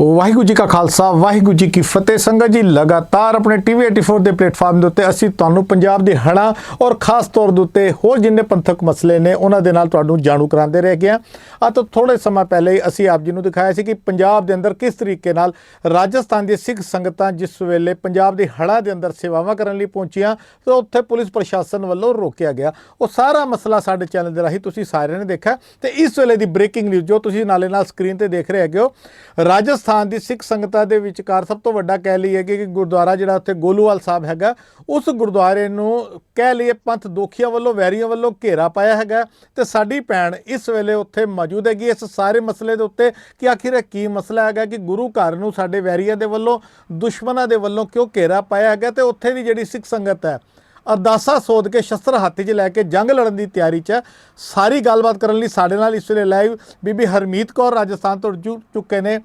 ਵਾਹਿਗੁਰੂ ਜੀ ਕਾ ਖਾਲਸਾ, ਵਾਹਿਗੁਰੂ ਜੀ ਕੀ ਫਤਿਹ। ਸੰਗਤ ਜੀ ਲਗਾਤਾਰ ਆਪਣੇ ਟੀਵੀ 84 ਦੇ ਪਲੇਟਫਾਰਮ ਦੇ ਉੱਤੇ ਅਸੀਂ ਤੁਹਾਨੂੰ ਪੰਜਾਬ ਦੇ ਹੜ੍ਹਾਂ ਔਰ ਖਾਸ ਤੌਰ ਦੇ ਉੱਤੇ ਹੋਰ ਜਿੰਨੇ ਪੰਥਕ ਮਸਲੇ ਨੇ, ਉਹਨਾਂ ਦੇ ਨਾਲ ਤੁਹਾਨੂੰ ਜਾਣੂ ਕਰਾਉਂਦੇ ਰਹਿ ਗਏ ਹਾਂ। ਆ ਤਾਂ ਥੋੜੇ ਸਮਾਂ ਪਹਿਲੇ ਅਸੀਂ ਆਪ ਜੀ ਨੂੰ ਦਿਖਾਇਆ ਸੀ ਕਿ ਪੰਜਾਬ ਦੇ ਅੰਦਰ ਕਿਸ ਤਰੀਕੇ ਨਾਲ ਰਾਜਸਥਾਨ ਦੀ ਸਿੱਖ ਸੰਗਤਾਂ ਜਿਸ ਵੇਲੇ ਪੰਜਾਬ ਦੇ ਹੜ੍ਹਾਂ ਦੇ ਅੰਦਰ ਸੇਵਾਵਾਂ ਕਰਨ ਲਈ ਪਹੁੰਚੀਆਂ, ਤਾਂ ਉੱਥੇ ਪੁਲਿਸ ਪ੍ਰਸ਼ਾਸਨ ਵੱਲੋਂ ਰੋਕਿਆ ਗਿਆ। ਉਹ ਸਾਰਾ ਮਸਲਾ ਸਾਡੇ ਚੈਨਲ ਦੇ ਰਾਹੀਂ ਤੁਸੀਂ ਸਾਰਿਆਂ ਨੇ ਦੇਖਿਆ। ਤੇ ਇਸ ਵੇਲੇ ਦੀ ਬ੍ਰੇਕਿੰਗ ਨਿਊਜ਼ ਜੋ ਤੁਸੀਂ ਨਾਲੇ ਨਾਲ ਸਕਰੀਨ ਤੇ ਦੇਖ ਰਹੇ ਹੈਗੇ ਹੋ, ਰਾਜਸਥਾਨ ਸਥਾਨ ਦੀ ਸਿੱਖ ਸੰਗਤਾਂ ਦੇ ਵਿਚਕਾਰ ਸਭ ਤੋਂ ਵੱਡਾ ਕਹਿ ਲਈਏ ਕਿ ਗੁਰਦੁਆਰਾ ਜਿਹੜਾ ਉੱਥੇ ਗੋਲੂਵਾਲ ਸਾਹਿਬ ਹੈਗਾ, ਉਸ ਗੁਰਦੁਆਰੇ ਨੂੰ ਕਹਿ ਲਈਏ ਪੰਥ ਦੋਖੀਆਂ ਵੱਲੋਂ, ਵੈਰੀਆਂ ਵੱਲੋਂ ਘੇਰਾ ਪਾਇਆ ਹੈਗਾ ਤੇ ਸਾਡੀ ਭੈਣ ਇਸ ਵੇਲੇ ਉੱਥੇ ਮੌਜੂਦ ਹੈਗੀ, ਇਸ ਸਾਰੇ ਮਸਲੇ ਦੇ ਉੱਤੇ ਕਿ ਆਖਿਰ ਕੀ ਮਸਲਾ ਹੈਗਾ ਕਿ ਗੁਰੂ ਘਰ ਨੂੰ ਸਾਡੇ ਵੈਰੀਆਂ ਦੇ ਵੱਲੋਂ, ਦੁਸ਼ਮਣਾਂ ਦੇ ਵੱਲੋਂ ਕਿਉਂ ਘੇਰਾ ਪਾਇਆ ਹੈਗਾ ਤੇ ਉੱਥੇ ਦੀ ਜਿਹੜੀ ਸਿੱਖ ਸੰਗਤ ਹੈ, ਅਰਦਾਸਾ ਸੋਧ ਕੇ ਸ਼ਸਤਰ ਹੱਥ 'ਚ ਲੈ ਕੇ ਜੰਗ ਲੜਨ ਦੀ ਤਿਆਰੀ 'ਚ ਹੈ। ਸਾਰੀ ਗੱਲਬਾਤ ਕਰਨ ਲਈ ਸਾਡੇ ਨਾਲ ਇਸ ਵੇਲੇ ਲਾਈਵ ਬੀਬੀ ਹਰਮੀਤ ਕੌਰ ਰਾਜਸਥਾਨ ਤੋਂ ਜੁੜ ਚੁੱਕੇ ਨੇ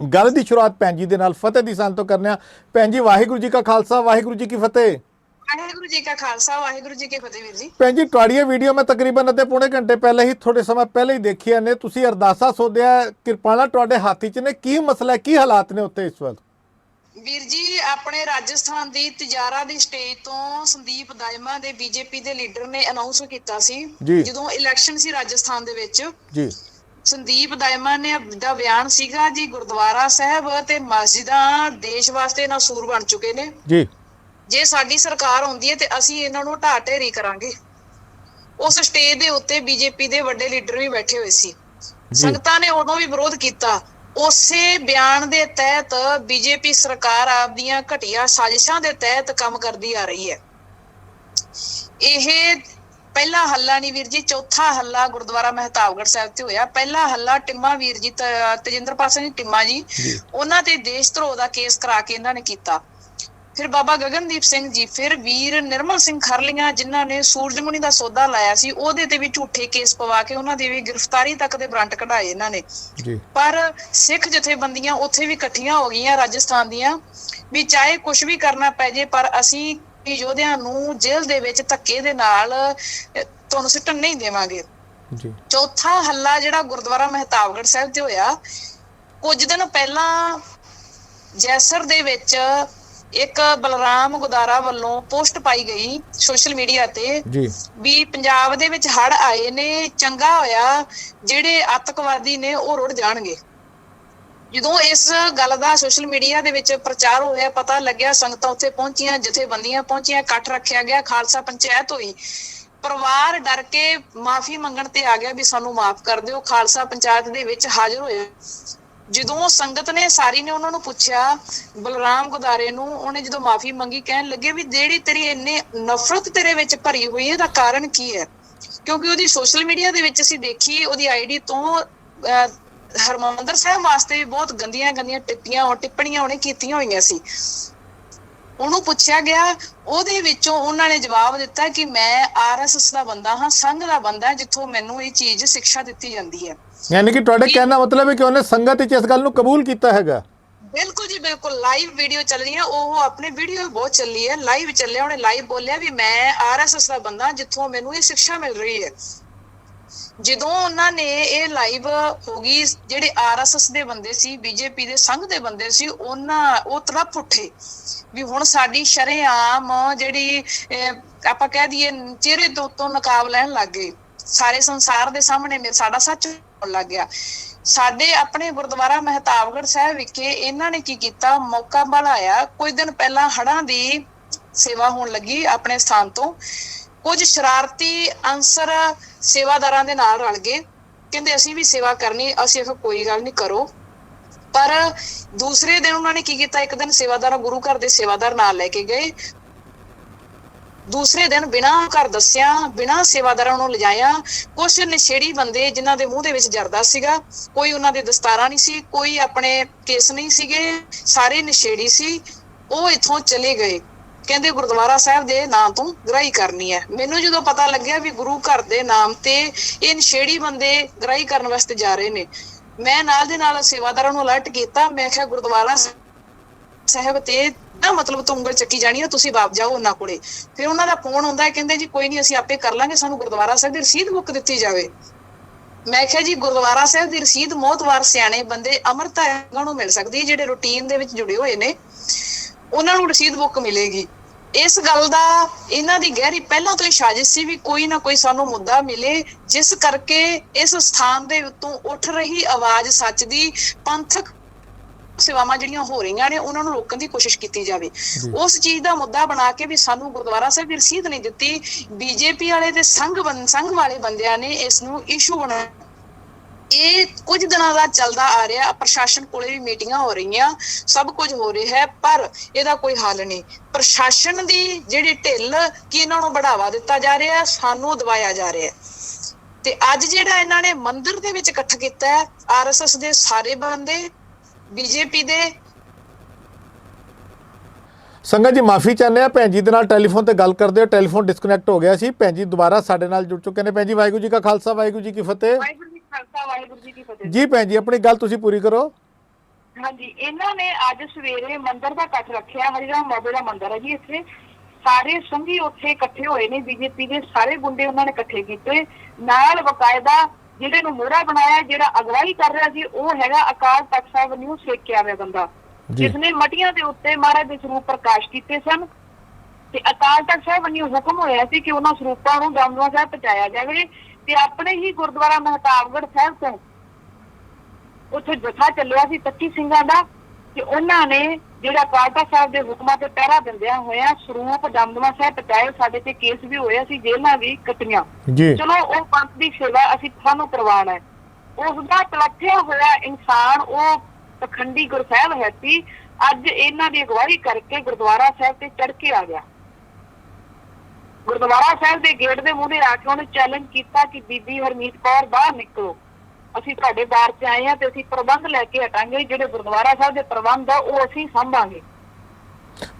ਗੱਲ ਦੀ ਸ਼ੁਰੂਆਤ ਭੈਣ ਜੀ ਦੇ ਨਾਲ ਫਤਿਹ ਦੀ ਸੰਤ ਤੋਂ ਕਰਨੇ ਆ। ਭੈਣ ਜੀ ਵਾਹਿਗੁਰੂ ਜੀ ਕਾ ਖਾਲਸਾ ਵਾਹਿਗੁਰੂ ਜੀ ਕੀ ਫਤਿਹ। ਵਾਹਿਗੁਰੂ ਜੀ ਕਾ ਖਾਲਸਾ ਵਾਹਿਗੁਰੂ ਜੀ ਕੀ ਫਤਿਹ ਵੀਰ ਜੀ। ਭੈਣ ਜੀ ਤੁਹਾਡੀ ਇਹ ਵੀਡੀਓ ਮੈਂ ਤਕਰੀਬਨ ਅੱਧੇ ਪੌਣੇ ਘੰਟੇ ਪਹਿਲੇ ਹੀ ਥੋੜੇ ਸਮਾਂ ਪਹਿਲੇ ਹੀ ਦੇਖੀਆਂ ਨੇ। ਤੁਸੀਂ ਅਰਦਾਸਾ ਸੋਧਿਆ ਕਿਰਪਾਨਾ ਤੁਹਾਡੇ ਹੱਥ 'ਚ ਨੇ। ਕੀ ਮਸਲਾ ਕੀ ਹਾਲਾਤ ਨੇ ਉੱਥੇ ਇਸ ਵਕਤ? ਵੀਰ ਜੀ ਆਪਣੇ ਰਾਜਸਥਾਨ ਦੀ ਤਿਜਾਰਾ ਦੀ ਸਟੇਜ ਤੋਂ ਸੰਦੀਪ ਦਾਇਮਾ ਦੇ ਬੀਜੇਪੀ ਦੇ ਲੀਡਰ ਨੇ ਅਨਾਉਂਸ ਕੀਤਾ ਸੀ। ਜਦੋਂ ਇਲੈਕਸ਼ਨ ਸੀ ਰਾਜਸਥਾਨ ਦੇ ਵਿੱਚ। ਜੀ। ਸੰਦੀਪ ਦਾਇਮਾ ਨੇ ਦਾ ਬਿਆਨ ਸੀਗਾ ਜੀ ਗੁਰਦੁਆਰਾ ਸਾਹਿਬ ਤੇ ਮਸਜਿਦਾਂ ਦੇਸ਼ ਵਾਸਤੇ ਨਸੂਰ ਬਣ ਚੁੱਕੇ ਨੇ। ਜੀ। ਜੇ ਸਾਡੀ ਸਰਕਾਰ ਆਉਂਦੀ ਹੈ ਤੇ ਅਸੀਂ ਇਹਨਾਂ ਨੂੰ ਢਾਹ ਢੇਰੀ ਕਰਾਂਗੇ। ਉਸ ਸਟੇਜ ਦੇ ਉੱਤੇ ਬੀਜੇਪੀ ਦੇ ਵੱਡੇ ਲੀਡਰ ਵੀ ਬੈਠੇ ਹੋਏ ਸੀ। ਸੰਗਤਾਂ ਨੇ ਉਦੋਂ ਵੀ ਵਿਰੋਧ ਕੀਤਾ। ਉਸੇ ਬਿਆਨ ਦੇ ਤਹਿਤ ਬੀਜੇਪੀ ਸਰਕਾਰ ਆਪਦੀਆਂ ਘਟੀਆ ਸਾਜ਼ਿਸ਼ਾਂ ਦੇ ਤਹਿਤ ਕੰਮ ਕਰਦੀ ਆ ਰਹੀ ਹੈ। ਇਹ ਪਹਿਲਾ ਹੱਲਾ ਨਹੀਂ ਵੀਰ ਜੀ ਚੌਥਾ ਹੱਲਾ ਗੁਰਦੁਆਰਾ ਮਹਿਤਾਬਗੜ੍ਹ ਸਾਹਿਬ ਤੇ ਹੋਇਆ। ਪਹਿਲਾ ਹੱਲਾ ਟਿੰਮਾ ਵੀਰ ਜੀ ਤੇਜਿੰਦਰਪਾਲ ਸਿੰਘ ਟਿੰਮਾ ਜੀ ਉਹਨਾਂ ਤੇ ਦੇਸ਼ ਧਰੋਹ ਦਾ ਕੇਸ ਕਰਾ ਕੇ ਇਹਨਾਂ ਨੇ ਕੀਤਾ। ਫਿਰ ਬਾਬਾ ਗਗਨਦੀਪ ਸਿੰਘ ਜੀ ਫਿਰ ਵੀਰ ਨਿਰਮਲ ਸਿੰਘ ਖਰਲੀਆਂ ਜਿਨ੍ਹਾਂ ਨੇ ਸੂਰਜਮੁਨੀ ਦਾ ਸੌਦਾ ਲਾਇਆ ਸੀ ਉਹਦੇ ਤੇ ਵੀ ਝੂਠੇ ਕੇਸ ਪਵਾ ਕੇ ਉਹਨਾਂ ਦੀ ਵੀ ਗ੍ਰਿਫਤਾਰੀ ਤੱਕ ਦੇ ਬ੍ਰਾਂਟ ਕਢਾਏ ਇਹਨਾਂ ਨੇ। ਜੀ। ਪਰ ਸਿੱਖ ਜਥੇਬੰਦੀਆਂ ਉੱਥੇ ਵੀ ਇਕੱਠੀਆਂ ਹੋ ਗਈਆਂ ਰਾਜਸਥਾਨ ਦੀਆਂ ਵੀ ਚਾਹੇ ਕੁਝ ਵੀ ਕਰਨਾ ਪੈ ਜੇ ਪਰ ਅਸੀਂ ਯੋਧਿਆਂ ਨੂੰ ਜੇਲ੍ਹ ਦੇ ਵਿੱਚ ਧੱਕੇ ਦੇ ਨਾਲ ਤੁਹਾਨੂੰ ਸਿੱਟਣ ਨਹੀਂ ਦੇਵਾਂਗੇ। ਜੀ। ਚੌਥਾ ਹੱਲਾ ਜਿਹੜਾ ਗੁਰਦੁਆਰਾ ਮਹਿਤਾਬਗੜ੍ਹ ਸਾਹਿਬ ਤੇ ਹੋਇਆ ਕੁਝ ਦਿਨ ਪਹਿਲਾਂ ਜੈਸਰ ਦੇ ਵਿੱਚ ਇੱਕ ਬਲਰਾਮ ਗੁਦਾਰਾ ਵੱਲੋਂ ਪੋਸਟ ਪਾਈ ਗਈ ਸੋਸ਼ਲ ਮੀਡੀਆ ਤੇ ਜੀ। ਵੀ ਪੰਜਾਬ ਦੇ ਵਿੱਚ ਹੜ ਆਏ ਨੇ ਚੰਗਾ ਹੋਇਆ ਜਿਹੜੇ ਆਤੰਕਵਾਦੀ ਨੇ ਉਹ ਰੁੜ ਜਾਣਗੇ। ਜਦੋਂ ਇਸ ਗੱਲ ਦਾ ਸੋਸ਼ਲ ਮੀਡੀਆ ਦੇ ਵਿੱਚ ਪ੍ਰਚਾਰ ਹੋਇਆ ਪਤਾ ਲੱਗਿਆ ਸੰਗਤਾਂ ਉੱਥੇ ਪਹੁੰਚੀਆਂ ਜਥੇਬੰਦੀਆਂ ਪਹੁੰਚੀਆਂ ਇਕੱਠ ਰੱਖਿਆ ਗਿਆ ਖਾਲਸਾ ਪੰਚਾਇਤ ਹੋਈ। ਪਰਿਵਾਰ ਡਰ ਕੇ ਮਾਫੀ ਮੰਗਣ ਤੇ ਆ ਗਿਆ ਵੀ ਸਾਨੂੰ ਮਾਫ ਕਰ ਦਿਓ ਖਾਲਸਾ ਪੰਚਾਇਤ ਦੇ ਵਿੱਚ ਹਾਜ਼ਰ ਹੋਇਆ। ਜਦੋਂ ਸੰਗਤ ਨੇ ਸਾਰੀ ਨੇ ਉਹਨਾਂ ਨੂੰ ਪੁੱਛਿਆ ਬਲਰਾਮ ਗੁਦਾਰੇ ਨੂੰ ਉਹਨੇ ਜਦੋਂ ਮਾਫੀ ਮੰਗੀ ਕਹਿਣ ਲੱਗੇ ਵੀ ਜਿਹੜੀ ਤੇਰੀ ਇੰਨੇ ਨਫ਼ਰਤ ਤੇਰੇ ਵਿੱਚ ਭਰੀ ਹੋਈ ਹੈ ਦਾ ਕਾਰਨ ਕੀ ਹੈ? ਕਿਉਂਕਿ ਉਹਦੀ ਸੋਸ਼ਲ ਮੀਡੀਆ ਦੇ ਵਿੱਚ ਅਸੀਂ ਦੇਖੀ ਉਹਦੀ ਆਈਡੀ ਤੋਂ ਅਹ, ਹਰਮੰਦਰ ਸਾਹਿਬ ਵਾਸਤੇ ਵੀ ਬਹੁਤ ਗੰਦੀਆਂ ਗੰਦੀਆਂ ਟਿੱਪੀਆਂ ਉਹ ਟਿੱਪਣੀਆਂ ਉਹਨੇ ਕੀਤੀਆਂ ਹੋਈਆਂ ਸੀ। ਉਹਨੂੰ ਪੁੱਛਿਆ ਗਿਆ ਉਹਦੇ ਵਿੱਚੋਂ ਉਹਨਾਂ ਨੇ ਜਵਾਬ ਦਿੱਤਾ ਕਿ ਮੈਂ ਆਰਐਸਐਸ ਦਾ ਬੰਦਾ ਹਾਂ ਸੰਘ ਦਾ ਬੰਦਾ ਜਿੱਥੋਂ ਮੈਨੂੰ ਇਹ ਚੀਜ਼ ਸਿੱਖਿਆ ਦਿੱਤੀ ਜਾਂਦੀ ਹੈ। ਯਾਨੀ ਕਿ ਤੁਹਾਡੇ ਕਹਿਣ ਦਾ ਮਤਲਬ ਹੈ ਕਿ ਉਹਨੇ ਸੰਗਤ ਵਿੱਚ ਇਸ ਗੱਲ ਨੂੰ ਕਬੂਲ ਕੀਤਾ ਹੈਗਾ। ਬਿਲਕੁਲ ਜੀ ਬਿਲਕੁਲ। ਲਾਈਵ ਵੀਡੀਓ ਚੱਲ ਰਹੀ ਹੈ। ਉਹ ਆਪਣੀ ਵੀਡੀਓ ਬਹੁਤ ਚੱਲੀ ਹੈ। ਲਾਈਵ ਚੱਲਿਆ ਉਹਨੇ ਲਾਈਵ ਬੋਲਿਆ ਵੀ ਮੈਂ ਆਰਐਸਐਸ ਦਾ ਬੰਦਾ ਜਿੱਥੋਂ ਮੈਨੂੰ ਇਹ ਸਿੱਖਿਆ ਮਿਲ ਰਹੀ ਹੈ। ਜਦੋਂ ਉਹਨਾਂ ਨੇ ਇਹ ਲਾਈਵ ਹੋ ਗਈ, ਜਿਹੜੇ ਆਰਐਸਐਸ ਦੇ ਬੰਦੇ ਸੀ ਬੀਜੇਪੀ ਦੇ ਸੰਘ ਦੇ ਬੰਦੇ ਸੀ, ਉਹਨਾਂ, ਉਹ ਤਰਫ ਉੱਠੇ ਵੀ ਹੁਣ ਸਾਡੀ ਸ਼ਰੇਆਮ ਜਿਹੜੀ ਆਪਾਂ ਕਹਿ ਦਈਏ, ਚਿਹਰੇ ਤੋਂ ਉੱਤੋਂ ਨਕਾਬ ਲੈਣ ਲੱਗ ਗਏ। ਸਾਰੇ ਸੰਸਾਰ ਦੇ ਸਾਹਮਣੇ ਸਾਡਾ ਸੱਚ ਹੋਣ ਲੱਗ ਗਿਆ। ਸਾਡੇ ਆਪਣੇ ਗੁਰਦੁਆਰਾ ਮਹਿਤਾਬਗੜ੍ਹ ਸਾਹਿਬ ਵਿਖੇ ਇਹਨਾਂ ਨੇ ਕੀ ਕੀਤਾ? ਮੌਕਾ ਬਣਾਇਆ। ਕੁਝ ਦਿਨ ਪਹਿਲਾਂ ਹੜਾਂ ਦੀ ਸੇਵਾ ਹੋਣ ਲੱਗੀ ਆਪਣੇ ਸਥਾਨ ਤੋਂ। ਕੁਝ ਸ਼ਰਾਰਤੀ ਅੰਸਰ ਸੇਵਾਦਾਰਾਂ ਦੇ ਨਾਲ ਰਲ ਗਏ। ਕਹਿੰਦੇ, ਅਸੀਂ ਵੀ ਸੇਵਾ ਕਰਨੀ, ਅਸੀਂ ਆਖਿਆ ਕੋਈ ਗੱਲ ਨਹੀਂ, ਕਰੋ। ਪਰ ਦੂਸਰੇ ਦਿਨ ਉਹਨਾਂ ਨੇ ਕੀ ਕੀਤਾ? ਇੱਕ ਦਿਨ ਸੇਵਾਦਾਰ ਗੁਰੂ ਘਰ ਦੇ ਸੇਵਾਦਾਰ ਨਾਲ ਲੈ ਕੇ ਗਏ। ਦੂਸਰੇ ਦਿਨ ਬਿਨਾਂ ਘਰ ਦੱਸਿਆ, ਬਿਨਾਂ ਸੇਵਾਦਾਰਾਂ ਨੂੰ ਲਿਜਾਇਆ ਕੁਝ ਨਸ਼ੇੜੀ ਬੰਦੇ ਜਿਨ੍ਹਾਂ ਦੇ ਮੂੰਹ ਦੇ ਵਿੱਚ ਜਰਦਾ ਸੀਗਾ, ਕੋਈ ਉਹਨਾਂ ਦੇ ਦਸਤਾਰਾਂ ਨਹੀਂ ਸੀ, ਕੋਈ ਆਪਣੇ ਕੇਸ ਨਹੀਂ ਸੀਗੇ, ਸਾਰੇ ਨਸ਼ੇੜੀ ਸੀ, ਉਹ ਇੱਥੋਂ ਚਲੇ ਗਏ। ਕਹਿੰਦੇ ਗੁਰਦੁਆਰਾ ਸਾਹਿਬ ਦੇ ਨਾਮ ਤੋਂ ਗ੍ਰਾਈ ਕਰਨੀ ਹੈ। ਮੈਨੂੰ ਜਦੋਂ ਪਤਾ ਲੱਗਿਆ ਵੀ ਗੁਰੂ ਘਰ ਦੇ ਨਾਮ ਤੇ ਇਹ ਨਸ਼ੇੜੀ ਬੰਦੇ ਗ੍ਰਾਈ ਕਰਨ ਵਾਸਤੇ ਜਾ ਰਹੇ ਨੇ, ਮੈਂ ਨਾਲ ਦੇ ਨਾਲ ਸੇਵਾਦਾਰਾਂ ਨੂੰ ਅਲਰਟ ਕੀਤਾ। ਮੈਂ ਕਿਹਾ, ਗੁਰਦੁਆਰਾ ਸਾਹਿਬ ਤੇ ਨਾ ਮਤਲਬ ਤੋਂ ਉਂਗਲ ਚੱਕੀ ਜਾਣੀ ਆ, ਤੁਸੀਂ ਵਾਪ ਜਾਓ ਉਹਨਾਂ ਕੋਲੇ। ਫਿਰ ਉਹਨਾਂ ਦਾ ਫੋਨ ਹੁੰਦਾ ਹੈ, ਕਹਿੰਦੇ, ਜੀ ਕੋਈ ਨਹੀਂ ਅਸੀਂ ਆਪੇ ਕਰ ਲਾਂਗੇ, ਸਾਨੂੰ ਗੁਰਦੁਆਰਾ ਸਾਹਿਬ ਦੀ ਰਸੀਦ ਬੁੱਕ ਦਿੱਤੀ ਜਾਵੇ। ਮੈਂ ਕਿਹਾ, ਜੀ, ਗੁਰਦੁਆਰਾ ਸਾਹਿਬ ਦੀ ਰਸੀਦ ਮੋਤਵਾਰ ਸਿਆਣੇ ਬੰਦੇ ਅਮਰਤਾਇਆਂ ਨੂੰ ਮਿਲ ਸਕਦੀ ਹੈ, ਜਿਹੜੇ ਰੂਟੀਨ ਦੇ ਵਿੱਚ ਜੁੜੇ ਹੋਏ ਨੇ। ਉਹਨਾਂ ਨੂੰ ਰਸੀਦ ਬੁੱਕ ਮਿਲੇਗੀ। ਇਸ ਗੱਲ ਦਾ ਇਹਨਾਂ ਦੀ ਗਹਿਰੀ ਪਹਿਲਾਂ ਤੋਂ ਹੀ ਸਾਜ਼ਿਸ਼ ਸੀ ਵੀ ਕੋਈ ਨਾ ਕੋਈ ਸਾਨੂੰ ਮੁੱਦਾ ਮਿਲੇ ਜਿਸ ਕਰਕੇ ਇਸ ਸਥਾਨ ਦੇ ਉੱਤੋਂ ਉੱਠ ਰਹੀ ਆਵਾਜ਼ ਸੱਚ ਦੀ ਪੰਥਕ ਸੇਵਾਵਾਂ ਜਿਹੜੀਆਂ ਹੋ ਰਹੀਆਂ ਨੇ ਉਹਨਾਂ ਨੂੰ ਰੋਕਣ ਦੀ ਕੋਸ਼ਿਸ਼ ਕੀਤੀ ਜਾਵੇ। ਉਸ ਚੀਜ਼ ਦਾ ਮੁੱਦਾ ਬਣਾ ਕੇ ਵੀ ਸਾਨੂੰ ਗੁਰਦੁਆਰਾ ਸਾਹਿਬ ਦੀ ਰਸੀਦ ਨਹੀਂ ਦਿੱਤੀ। ਬੀਜੇਪੀ ਵਾਲੇ ਤੇ ਸੰਘ ਸੰਘ ਵਾਲੇ ਬੰਦਿਆਂ ਨੇ ਇਸ ਨੂੰ ਇਸ਼ੂ ਬਣਾ ਇਹ ਕੁਝ ਦਿਨਾਂ ਦਾ ਚੱਲਦਾ ਆ ਰਿਹਾ ਪ੍ਰਸ਼ਾਸਨ ਕੋਲੇ ਵੀ ਮੀਟਿੰਗਾਂ ਹੋ ਰਹੀਆਂ ਸਭ ਕੁਝ ਹੋ ਰਿਹਾ ਹੈ ਪਰ ਇਹਦਾ ਕੋਈ ਹੱਲ ਨਹੀਂ। ਪ੍ਰਸ਼ਾਸਨ ਦੀ ਜਿਹੜੀ ਢਿੱਲ ਕਿ ਇਹਨਾਂ ਨੂੰ ਬੜਾਵਾ ਦਿੱਤਾ ਜਾ ਰਿਹਾ ਹੈ, ਸਾਨੂੰ ਦਬਾਇਆ ਜਾ ਰਿਹਾ ਹੈ। ਤੇ ਅੱਜ ਜਿਹੜਾ ਇਹਨਾਂ ਨੇ ਮੰਦਿਰ ਦੇ ਵਿੱਚ ਇਕੱਠ ਕੀਤਾ ਹੈ ਆਰਐਸਐਸ ਦੇ ਸਾਰੇ ਬੰਦੇ ਬੀਜੇਪੀ ਦੇ। ਸੰਗਤ ਜੀ ਮਾਫੀ ਚਾਹੁੰਦੇ ਆ ਭੈਣ ਜੀ ਦੇ ਨਾਲ ਟੈਲੀਫੋਨ ਤੇ ਗੱਲ ਕਰਦੇ ਹੋ ਟੈਲੀਫੋਨ ਡਿਸਕਨੈਕਟ ਹੋ ਗਿਆ ਸੀ। ਭੈਣ ਜੀ ਦੁਬਾਰਾ ਸਾਡੇ ਨਾਲ ਜੁੜ ਚੁੱਕੇ ਨੇ। ਭੈਣ ਜੀ ਵਾਹਿਗੁਰੂ ਜੀ ਕਾ ਖਾਲਸਾ ਵਾਹਿਗੁਰੂ ਜੀ ਕੀ ਫਤਿਹ। ਵਾਹਿਗੁਰੂ ਜੀ ਖਾਲਸਾ ਵਾਹਿਗੁਰੂ ਜੀ ਕੀ ਫਤਿਹ। ਜੀ ਭੈਣ ਜੀ ਆਪਣੀ ਗੱਲ ਤੁਸੀਂ ਪੂਰੀ ਕਰੋ। ਹਾਂਜੀ ਇਹਨਾਂ ਨੇ ਅੱਜ ਸਵੇਰੇ ਮੰਦਿਰ ਦਾ ਇਕੱਠ ਰੱਖਿਆ ਹਰੀਰਾਮ ਬਾਬੇ ਦਾ ਮੰਦਿਰ ਹੈ ਜੀ ਇੱਥੇ। ਸਾਰੇ ਸੰਘੀ ਉੱਥੇ ਇਕੱਠੇ ਹੋਏ ਨੇ ਬੀਜੇਪੀ ਦੇ ਸਾਰੇ ਗੁੰਡੇ ਉਹਨਾਂ ਨੇ ਇਕੱਠੇ ਕੀਤੇ। ਨਾਲ ਬਕਾਇਦਾ ਜਿਹੜੇ ਨੂੰ ਮੋਹਰਾ ਬਣਾਇਆ ਜਿਹੜਾ ਅਗਵਾਈ ਕਰ ਰਿਹਾ ਸੀ ਉਹ ਹੈਗਾ ਅਕਾਲ ਤਖਤ ਸਾਹਿਬ ਨੂੰ ਸੇਕਿਆ ਹੋਇਆ ਬੰਦਾ। ਜੀ। ਜਿਸਨੇ ਮਟੀਆਂ ਦੇ ਉੱਤੇ ਮਹਾਰਾਜ ਦੇ ਸਰੂਪ ਪ੍ਰਕਾਸ਼ ਕੀਤੇ ਸਨ। ਤੇ ਅਕਾਲ ਤਖਤ ਸਾਹਿਬ ਵੱਲੋਂ ਹੁਕਮ ਹੋਇਆ ਸੀ ਕਿ ਉਹਨਾਂ ਸਰੂਪਾਂ ਨੂੰ ਦਮਦਮਾ ਸਾਹਿਬ ਪਹੁੰਚਾਇਆ ਜਾਵੇ ਤੇ ਆਪਣੇ ਹੀ ਗੁਰਦੁਆਰਾ ਮਹਤਾਬਗੜ੍ਹ ਸਾਹਿਬ ਤੋਂ ਉੱਥੇ ਜਥਾ ਚੱਲਿਆ ਸੀ 25 ਸਿੰਘਾਂ ਦਾ ਤੇ ਉਹਨਾਂ ਨੇ ਜਿਹੜਾ ਕਾਲਟਾ ਸਾਹਿਬ ਦੇ ਹੁਕਮਾਂ ਤੇ ਪਹਿਰਾ ਦਿੰਦਿਆਂ ਹੋਇਆਂ ਸਰੂਪ ਦਮਦਮਾ ਸਾਹਿਬ ਪਹੁੰਚਾਏ ਸਾਡੇ ਤੇ ਕੇਸ ਵੀ ਹੋਇਆ ਸੀ ਜੇਲ੍ਹਾਂ ਵੀ ਕੱਟੀਆਂ। ਚਲੋ ਉਹ ਪੰਥ ਦੀ ਸੇਵਾ ਅਸੀਂ ਤੁਹਾਨੂੰ ਕਰਵਾਉਣਾ ਹੈ। ਉਸ ਦਾ ਤਲੱਠਿਆ ਹੋਇਆ ਇਨਸਾਨ ਉਹ ਪਖੰਡੀ ਗੁਰਸਾਹਿਬ ਹੈ ਸੀ। ਅੱਜ ਇਹਨਾਂ ਦੀ ਅਗਵਾਈ ਕਰਕੇ ਗੁਰਦੁਆਰਾ ਸਾਹਿਬ ਤੇ ਚੜ ਕੇ ਆ ਗਿਆ। ਗੁਰਦੁਆਰਾ ਸਾਹਿਬ ਦੇ ਗੇਟ ਦੇ ਮੂਹਰੇ ਆ ਕੇ ਉਹਨੇ ਚੈਲੰਜ ਕੀਤਾ ਕਿ ਬੀਬੀ ਹਰਮੀਤ ਕੌਰ ਬਾਹਰ ਨਿਕਲੋ। ਅਸੀਂ ਤੁਹਾਡੇ ਬਾਰ 'ਚ ਆਏ ਆ ਤੇ ਅਸੀਂ ਪ੍ਰਬੰਧ ਲੈ ਕੇ ਹਟਾਂਗੇ ਜਿਹੜੇ ਗੁਰਦੁਆਰਾ ਸਾਹਿਬ ਦੇ ਪ੍ਰਬੰਧ ਆ ਉਹ ਅਸੀਂ ਸੰਭਾਂਗੇ।